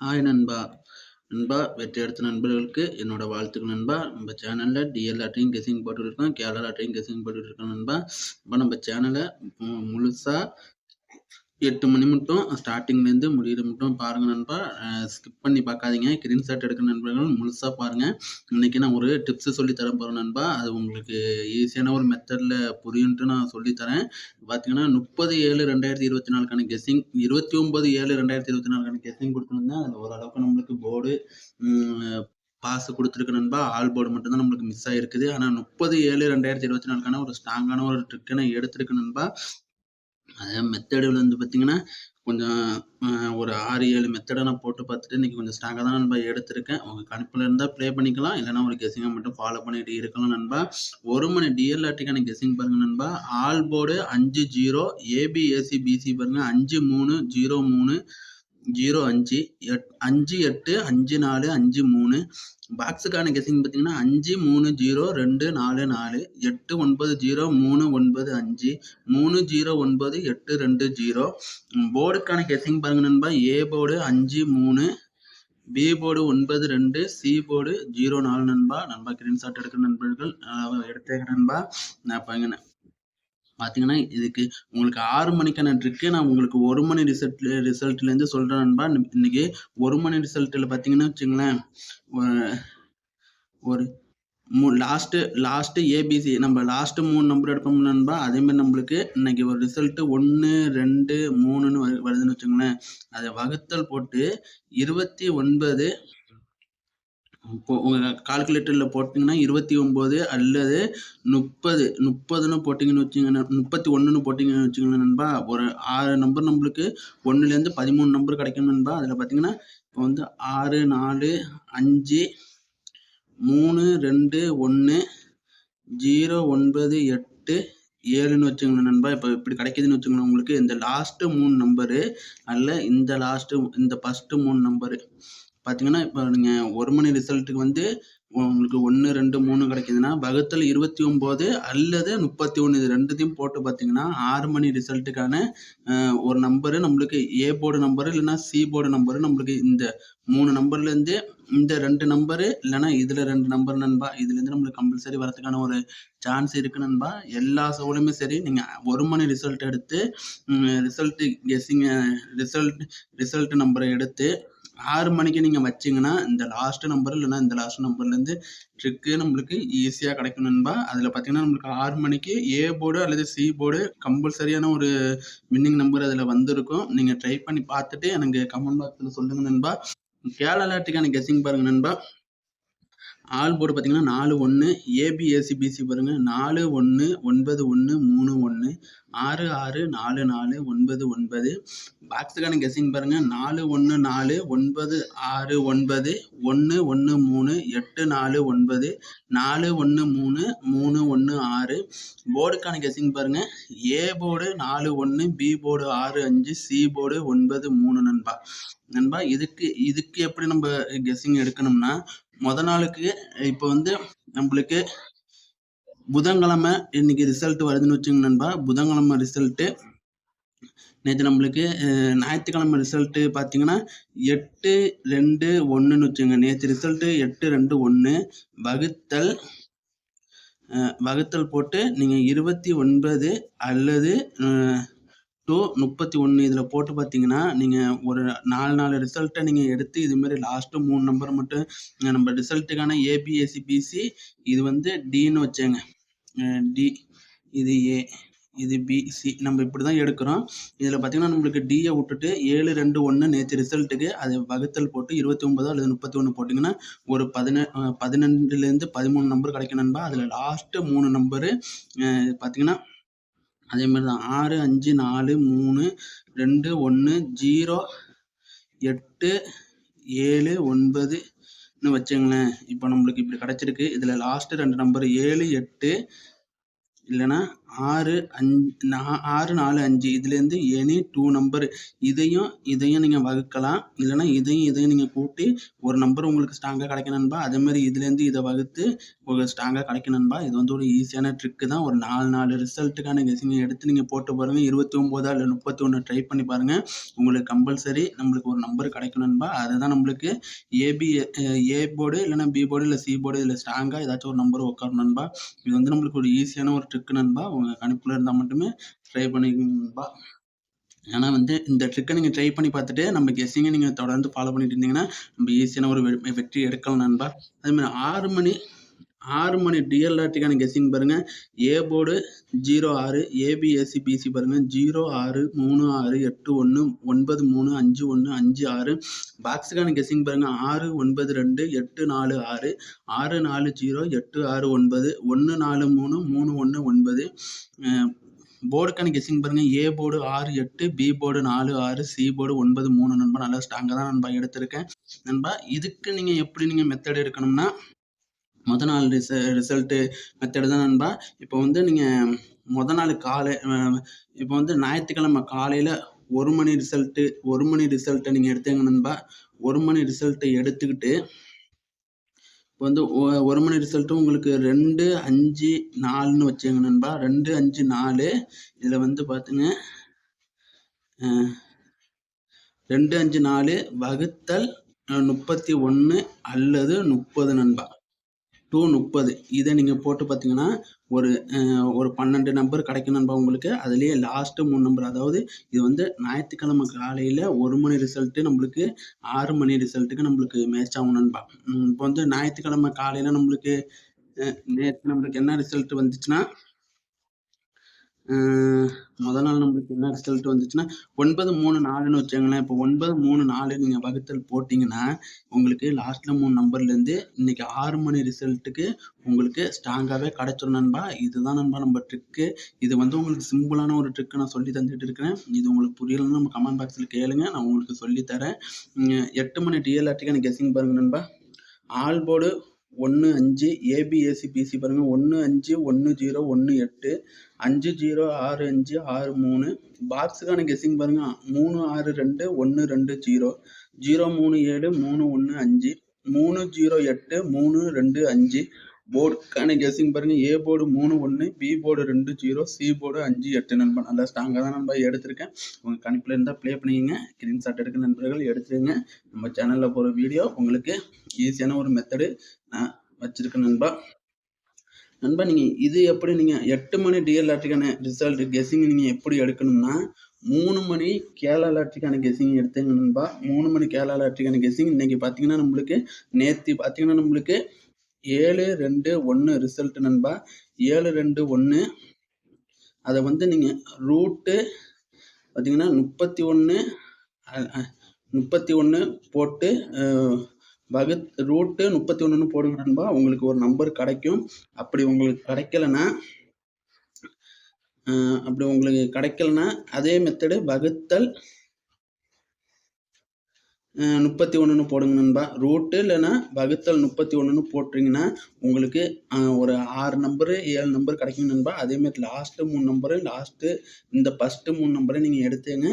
Hi நண்பா. நண்பா வெற்றி எடுத்த நண்பர்களுக்கு என்னோட வாழ்த்துக்கள் நண்பா. நம்ம சேனலில் டிஎல் லாட்ரியும் கெஸிங் போட்டுருக்கோம் கேரளா லாட்ரியும் கெஸிங் போட்டுருக்கோம் நண்பா. இப்போ நம்ம சேனலை முழுசாக எட்டு மணி மட்டும் ஸ்டார்டிங்லேருந்து முடிகிற மட்டும் பாருங்கள் நண்பா. ஸ்கிப் பண்ணி பார்க்காதீங்க. கிரீன் ஸ்க்ரீன்ஷாட் எடுக்கிற நண்பர்கள் முழுசாக பாருங்கள் இன்றைக்கி நான் ஒரு டிப்ஸு சொல்லி தர போகிறேன் நண்பா. அது உங்களுக்கு ஈஸியான ஒரு மெத்தடில் புரியுன்ட்டு நான் சொல்லித்தரேன் பார்த்தீங்கன்னா முப்பது ஏழு ரெண்டாயிரத்தி இருபத்தி நாலுக்கான கெஸ்ஸிங் இருபத்தி ஒம்பது ஏழு ரெண்டாயிரத்தி இருபத்தி நாலுக்கான கெஸ்ஸிங் கொடுத்துருந்தேன் அதில் ஓரளவுக்கு நம்மளுக்கு போர்டு பாஸ் கொடுத்துருக்கு நண்பா. ஆல் போர்டு மட்டும்தான் நம்மளுக்கு மிஸ் ஆகிருக்குது ஆனால் முப்பது ஏழு ரெண்டாயிரத்தி இருபத்தி நாலுக்கான ஒரு ஸ்ட்ராங்கான ஒரு ட்ரிக்கை நான் எடுத்துருக்கு நண்பா. அதே மெத்தடில் வந்து பார்த்தீங்கன்னா கொஞ்சம் ஒரு ஆறு ஏழு மெத்தடை நான் போட்டு பார்த்துட்டு இன்றைக்கி கொஞ்சம் ஸ்ட்ராங்காக தான் நண்பா எடுத்திருக்கேன். உங்கள் கணிப்பில் இருந்தால் ப்ளே பண்ணிக்கலாம். இல்லைனா ஒரு கெஸிங்கை மட்டும் ஃபாலோ பண்ணிட்டு இருக்கலாம் நண்பா. ஒரு மணி டிஎல்ஆர்டிக்கான கெஸிங் பாருங்கள் நண்பா. ஆல் போர்டு அஞ்சு zero A B A C B C பாருங்கள் அஞ்சு மூணு ஜீரோ மூணு. ஜீரோ அஞ்சு எட் அஞ்சு எட்டு அஞ்சு நாலு அஞ்சு மூணு. பாக்ஸுக்கான கெஸிங் பார்த்தீங்கன்னா அஞ்சு மூணு ஜீரோ ரெண்டு நாலு நாலு எட்டு ஒன்பது ஜீரோ மூணு ஒன்பது அஞ்சு மூணு ஜீரோ ஒன்பது எட்டு ரெண்டு ஜீரோ. போர்டுக்கான கெஸிங் பாருங்க நண்பா. ஏ போர்டு அஞ்சு மூணு பி போர்டு ஒன்பது ரெண்டு சி போர்டு ஜீரோ நாலு நண்பா. நண்பா ஸ்க்ரீன்ஷாட் எடுக்கிற நண்பர்கள் எடுத்துக்கிற நண்பா. நான் பாருங்க பார்த்தீங்கன்னா இதுக்கு உங்களுக்கு ஆறு மணிக்கான ட்ரிக்கு நான் உங்களுக்கு ஒரு மணி ரிசல்ட் ரிசல்ட்லேருந்து சொல்கிறேன் நண்பா. இன்னைக்கு ஒரு மணி ரிசல்ட்டில் பார்த்தீங்கன்னா வச்சுங்களேன் ஒரு மூ last last A B C நம்ம லாஸ்ட்டு மூணு நம்பர் எடுப்போம் நண்பா. அதேமாதிரி நம்மளுக்கு இன்னைக்கு ஒரு ரிசல்ட்டு ஒன்று ரெண்டு மூணுன்னு வருதுன்னு வச்சுங்களேன் அதை வகுத்தல் போட்டு இருபத்தி ஒன்பது இப்போ உங்கள் கால்குலேட்டரில் போட்டிங்கன்னா இருபத்தி ஒம்பது அல்லது முப்பது முப்பதுன்னு போட்டிங்கன்னு வச்சிங்கன்னா முப்பத்தி ஒன்றுன்னு போட்டிங்கன்னு வச்சுக்கோங்களேன் நண்பா. ஒரு ஆறு நம்பர் நம்மளுக்கு ஒன்றுலேருந்து பதிமூணு நம்பர் கிடைக்கும் நண்பா. அதில் பார்த்தீங்கன்னா இப்போ வந்து ஆறு நாலு அஞ்சு மூணு ரெண்டு ஒன்று ஜீரோ ஒன்பது எட்டு ஏழுன்னு வச்சுக்கோங்களேன் நண்பா. இப்போ இப்படி கிடைக்குதுன்னு வச்சுக்கோங்களேன் உங்களுக்கு. இந்த லாஸ்ட்டு மூணு நம்பரு அல்ல இந்த லாஸ்ட்டு இந்த ஃபஸ்ட்டு மூணு நம்பரு பார்த்தீங்கன்னா இப்போ நீங்கள் ஒரு மணி ரிசல்ட்டுக்கு வந்து உங்களுக்கு ஒன்று ரெண்டு மூணு கிடைக்குதுன்னா வகுத்தல் இருபத்தி ஒம்பது அல்லது முப்பத்தி ஒன்று இது ரெண்டுத்தையும் போட்டு பார்த்தீங்கன்னா ஆறு மணி ரிசல்ட்டுக்கான ஒரு நம்பரு நம்மளுக்கு ஏ போர்டு நம்பரு இல்லைன்னா சி போர்டு நம்பரு நம்மளுக்கு இந்த மூணு நம்பர்லேருந்து இந்த ரெண்டு நம்பரு இல்லைன்னா இதில் ரெண்டு நம்பர் நண்பா இதுலேருந்து நம்மளுக்கு கம்பல்சரி வரதுக்கான ஒரு சான்ஸ் இருக்குது நண்பா. எல்லா சவுலுமே சரி நீங்கள் ஒரு மணி ரிசல்ட் எடுத்து ரிசல்ட்டு கெஸ்ஸிங்க ரிசல்ட் ரிசல்ட் நம்பரை எடுத்து ஆறு மணிக்கு நீங்கள் வச்சிங்கன்னா இந்த லாஸ்ட் நம்பர் இல்லைன்னா இந்த லாஸ்ட் நம்பர்லேருந்து ட்ரிக்கு நம்மளுக்கு ஈஸியாக கிடைக்கும் நண்பா. அதில் பார்த்தீங்கன்னா நம்மளுக்கு ஆறு மணிக்கு ஏ போர்டு அல்லது சி போர்டு கம்பல்சரியான ஒரு வின்னிங் நம்பர் அதில் வந்திருக்கும். நீங்கள் ட்ரை பண்ணி பார்த்துட்டு எனக்கு கமெண்ட் பாக்ஸில் சொல்லுங்கள் நண்பா. கேரளாட்டுக்கான கெஸிங் பாருங்கள் நண்பா. ஆல் போர்டு பார்த்தீங்கன்னா நாலு ஒன்று ஏபிஎஸ்சி பிசி பாருங்கள் நாலு ஒன்று ஒன்பது ஒன்று மூணு ஒன்று ஆறு ஆறு நாலு நாலு ஒன்பது ஒன்பது. பாக்ஸுக்கான கெஸிங் பாருங்கள் நாலு ஒன்று நாலு ஒன்பது ஆறு ஒன்பது. ஒன்று ஒன்று மூணு எட்டு நாலு ஒன்பது. நாலு ஒன்று மூணு மூணு ஒன்று ஆறு. போர்டுக்கான கெஸிங் பாருங்கள் ஏ போர்டு நாலு ஒன்று பி போர்டு ஆறு அஞ்சு சி போர்டு ஒன்பது மூணு நண்பா. நண்பா இதுக்கு இதுக்கு எப்படி நம்ம கெஸ்ஸிங் எடுக்கணும்னா முத நாளுக்கு இப்போ வந்து நம்மளுக்கு புதன்கிழமை இன்னைக்கு ரிசல்ட் வருதுன்னு வச்சுங்க நண்பா. புதன்கிழமை ரிசல்ட்டு நேற்று நம்மளுக்கு ஞாயிற்றுக்கிழமை ரிசல்ட்டு பார்த்தீங்கன்னா எட்டு ரெண்டு ஒன்றுன்னு வச்சுங்க நேற்று ரிசல்ட்டு எட்டு ரெண்டு ஒன்று வகுத்தல் வகுத்தல் போட்டு நீங்கள் இருபத்தி ஒன்பது அல்லது டூ முப்பத்தி ஒன்று இதில் போட்டு பார்த்தீங்கன்னா நீங்கள் ஒரு நாலு நாலு ரிசல்ட்டை நீங்கள் எடுத்து இதுமாரி லாஸ்ட்டு மூணு நம்பர் மட்டும் நம்ம ரிசல்ட்டுக்கான ஏபிஎஸ்சி பிசி இது வந்து டின்னு வச்சேங்க. டி இது ஏ இது பிசி நம்ம இப்படி தான் எடுக்கிறோம். இதில் பார்த்தீங்கன்னா நம்மளுக்கு டியை விட்டுட்டு ஏழு ரெண்டு ஒன்று நேற்று ரிசல்ட்டுக்கு அது வகுத்தல் போட்டு இருபத்தி ஒன்பதோ அல்லது முப்பத்தி ஒன்று போட்டிங்கன்னா ஒரு பதினெ பதினெண்டுலேருந்து பதிமூணு நம்பர் கிடைக்கும் நண்பா. அதில் லாஸ்ட்டு மூணு நம்பரு பார்த்தீங்கன்னா அதே மாதிரி தான். ஆறு அஞ்சு நாலு மூணு ரெண்டு ஒன்று ஜீரோ எட்டு ஏழு ஒன்பதுன்னு வச்சுங்களேன் இப்போ நம்மளுக்கு இப்படி கிடச்சிருக்கு. இதில் லாஸ்ட்டு ரெண்டு நம்பர் ஏழு எட்டு இல்லைன்னா ஆறு அஞ்சு ஆறு நாலு அஞ்சு இதுலேருந்து எனி டூ நம்பர் இதையும் இதையும் நீங்கள் வகுக்கலாம். இல்லைன்னா இதையும் இதையும் நீங்கள் கூட்டி ஒரு நம்பர் உங்களுக்கு ஸ்ட்ராங்காக கிடைக்கணும்பா அதேமாதிரி இதுலேருந்து இதை வகுத்து உங்களுக்கு ஸ்ட்ராங்காக கிடைக்கணும்பா இது வந்து ஒரு ஈஸியான ட்ரிக்கு தான். ஒரு நாலு நாலு ரிசல்ட்டுக்கான கெஸிங்கை எடுத்து நீங்கள் போட்டு பாருங்கள் இருபத்தி ஒம்போதா இல்லை முப்பத்தி ஒன்று ட்ரை பண்ணி பாருங்கள் உங்களுக்கு கம்பல்சரி நம்மளுக்கு ஒரு நம்பர் கிடைக்கணும்பா அதுதான் நம்மளுக்கு ஏபி ஏ போர்டு இல்லைனா பி போர்டு இல்லை சி போர்டு இதில் ஸ்ட்ராங்காக ஏதாச்சும் ஒரு நம்பர் உட்காரணும்பா இது வந்து நம்மளுக்கு ஒரு ஈஸியான ஒரு ட்ரிக்கு நண்பா. உங்கள் கணிப்பில் இருந்தால் மட்டுமே ட்ரை பண்ணிக்கோங்க ஏன்னா வந்து இந்த ட்ரிக்கை நீங்கள் ட்ரை பண்ணி பார்த்துட்டு நம்ம கெஸ்ஸிங்கை நீங்கள் தொடர்ந்து ஃபாலோ பண்ணிட்டு இருந்தீங்கன்னா நம்ம ஈஸியான ஒரு வெ- வெற்றி எடுக்கலாம் நண்பா. அதேமாதிரி ஆறு மணி ஆறு மணி டிஎல்ஆர்டிக்கான கெஸ்ஸிங் பாருங்கள் ஏ போர்டு ஜீரோ ஆறு ஏபிஎஸ்சி பிசி பாருங்கள் ஜீரோ ஆறு மூணு ஆறு எட்டு ஒன்று ஒன்பது மூணு அஞ்சு ஒன்று அஞ்சு ஆறு. பாக்ஸுக்கான கெஸ்ஸிங் பாருங்கள் ஆறு ஒன்பது ரெண்டு எட்டு நாலு ஆறு. ஆறு நாலு ஜீரோ எட்டு ஆறு ஒன்பது. ஒன்று நாலு மூணு மூணு ஒன்று ஒன்பது. போர்டுக்கான கெஸ்ஸிங் பாருங்கள் ஏ போர்டு ஆறு எட்டு பி போர்டு நாலு ஆறு சி போர்டு ஒன்பது மூணு நண்பா. நல்லா ஸ்ட்ராங்காக தான் நண்பா எடுத்திருக்கேன். நண்பா இதுக்கு நீங்கள் எப்படி நீங்கள் மெத்தட் எடுக்கணும்னா மொதல் நாள் ரிச ரிசல்ட்டு மெத்தடு தான் நண்பா. இப்போ வந்து நீங்கள் மொதல் நாள் காலை இப்போ வந்து ஞாயிற்றுக்கிழமை காலையில் ஒரு மணி ரிசல்ட்டு ஒரு மணி ரிசல்ட்டை நீங்கள் எடுத்தீங்க நண்பா. ஒரு மணி ரிசல்ட்டை எடுத்துக்கிட்டு இப்போ வந்து ஒரு மணி ரிசல்ட்டும் உங்களுக்கு ரெண்டு அஞ்சு நாலுன்னு வச்சுங்க நண்பா. ரெண்டு அஞ்சு நாலு. இதில் வந்து பார்த்துங்க ரெண்டு அஞ்சு நாலு வகுத்தல் முப்பத்தி ஒன்று அல்லது முப்பது நண்பா. டூ முப்பது. இதை நீங்கள் போட்டு பார்த்தீங்கன்னா ஒரு ஒரு பன்னெண்டு நம்பர் கிடைக்கும் நண்பா உங்களுக்கு. அதுலேயே லாஸ்ட்டு மூணு நம்பர் அதாவது இது வந்து ஞாயிற்றுக்கிழமை காலையில் ஒரு மணி ரிசல்ட்டு நம்மளுக்கு ஆறு மணி ரிசல்ட்டுக்கு நம்மளுக்கு மேட்ச் ஆகும் நண்பா. இப்போ வந்து ஞாயிற்றுக்கிழமை காலையில் நம்மளுக்கு நேற்று நம்மளுக்கு என்ன ரிசல்ட் வந்துச்சுன்னா முத நாள் நம்மளுக்கு என்ன ரிசல்ட் வந்துச்சுன்னா ஒன்பது மூணு நாலுன்னு வச்சாங்களேன் இப்போ ஒன்பது மூணு நாலு நீங்கள் வகுத்தல் போட்டிங்கன்னா உங்களுக்கு லாஸ்ட்டில் மூணு நம்பர்லேருந்து இன்னைக்கு ஆறு மணி ரிசல்ட்டுக்கு உங்களுக்கு ஸ்ட்ராங்காகவே கிடச்சிரும் நண்பா. இதுதான் நண்பா நம்ம ட்ரிக்கு இது வந்து உங்களுக்கு சிம்பிளான ஒரு ட்ரிக்கு நான் சொல்லி தந்துட்டு இருக்கிறேன். இது உங்களுக்கு புரியலன்னு நம்ம கமெண்ட் பாக்ஸில் கேளுங்க. நான் உங்களுக்கு சொல்லித்தரேன் எட்டு மணி டிஎல்ஆர்டிக்கு எனக்கு கெஸிங் பாருங்க நண்பா. ஆல் போர்டு ஒன்று அஞ்சு ஏபிஏசி பிசி பாருங்கள் ஒன்று அஞ்சு ஒன்று ஜீரோ ஒன்று எட்டு அஞ்சு ஜீரோ ஆறு அஞ்சு ஆறு மூணு. பாக்ஸுக்கான கெஸ்ஸிங் பாருங்கள் மூணு ஆறு ரெண்டு ஒன்று ரெண்டு ஜீரோ. ஜீரோ மூணு ஏழு மூணு ஒன்று அஞ்சு. மூணு ஜீரோ எட்டு மூணு ரெண்டு அஞ்சு. போர்டுக்கான கெஸ்ஸிங் பாருங்கள் ஏ போர்டு மூணு ஒன்று பி போர்டு ரெண்டு ஜீரோ சி போர்டு அஞ்சு எட்டு நண்பன். நல்லா ஸ்ட்ராங்காக தான் நண்பா எடுத்திருக்கேன். உங்கள் கணிப்பில் இருந்தால் ப்ளே பண்ணிக்கங்க. ஸ்க்ரீன்ஷாட் எடுக்க நண்பர்கள் எடுத்துருங்க. நம்ம சேனலில் போகிற வீடியோ உங்களுக்கு ஈஸியான ஒரு மெத்தடு நான் வச்சுருக்கேன் நண்பா. நண்பா நீங்கள் இது எப்படி நீங்கள் எட்டு மணி டிஎல்ஆர்டிக்கான ரிசல்ட் கெஸ்ஸிங் நீங்கள் எப்படி எடுக்கணும்னா மூணு மணி கேரளா லாட்ரிக்கான கெஸ்ஸிங் எடுத்தீங்க நண்பா. மூணு மணி கேரளா லாட்ரிக்கான கெஸ்ஸிங் இன்னைக்கு பார்த்தீங்கன்னா நம்மளுக்கு நேற்று பார்த்தீங்கன்னா நம்மளுக்கு ஏழு ரெண்டு ஒன்று ரிசல்ட் நண்பா. ஏழு ரெண்டு ஒன்று அதை வந்து நீங்கள் ரூட்டு பார்த்தீங்கன்னா முப்பத்தி ஒன்று முப்பத்தி ஒன்று போட்டு வகுத் ரூட்டு முப்பத்தி ஒன்றுன்னு போடுங்க நண்பா. உங்களுக்கு ஒரு நம்பர் கிடைக்கும். அப்படி உங்களுக்கு கிடைக்கலன்னா அப்படி உங்களுக்கு கிடைக்கலன்னா அதே மெத்தடு வகுத்தல் முப்பத்தி ஒன்றுன்னு போடுங்க நண்பா. ரூட்டு இல்லைன்னா வகுத்தல் முப்பத்தி ஒன்றுன்னு போட்டிங்கன்னா உங்களுக்கு ஒரு ஆறு நம்பரு ஏழு நம்பர் கிடைக்கும் நண்பா. அதேமாதிரி லாஸ்ட்டு மூணு நம்பரு லாஸ்ட்டு இந்த ஃபஸ்ட்டு மூணு நம்பரை நீங்கள் எடுத்தேங்க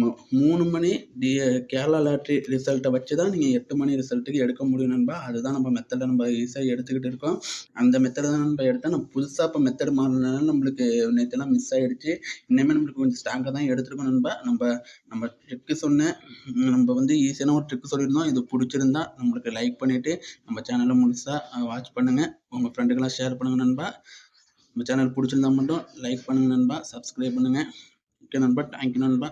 ம- மூணு மணி டி கேரளா லாட்ரி ரிசல்ட்டை வச்சு தான் நீங்கள் எட்டு மணி ரிசல்ட்டுக்கு எடுக்க முடியும் நண்பா. அதுதான் நம்ம மெத்தடை நம்ம ஈஸியாக எடுத்துக்கிட்டு இருக்கோம். அந்த மெத்தடை தான் நம்ம எடுத்தால் நம்ம புதுசாக இப்போ மெத்தட் மாறினால நம்மளுக்கு நேற்றுலாம் மிஸ் ஆகிடுச்சு இனிமேல் நம்மளுக்கு கொஞ்சம் ஸ்ட்ராங்காக தான் எடுத்துருக்கோம் நண்பா. நம்ம நம்ம ட்ரிக்கு சொன்ன நம்ம வந்து ஈஸியான ஒரு ட்ரிக் சொல்லியிருந்தோம். இது பிடிச்சிருந்தா நம்மளுக்கு லைக் பண்ணிவிட்டு நம்ம சேனலை முழுசாக வாட்ச் பண்ணுங்கள் உங்கள் ஃப்ரெண்டுக்கெல்லாம் ஷேர் பண்ணுங்கள் நண்பா. நம்ம சேனல் பிடிச்சிருந்தா மட்டும் லைக் பண்ணுங்கள் நண்பா. சப்ஸ்கிரைப் பண்ணுங்கள் ஓகே நண்பா. தேங்க்யூ நண்பா.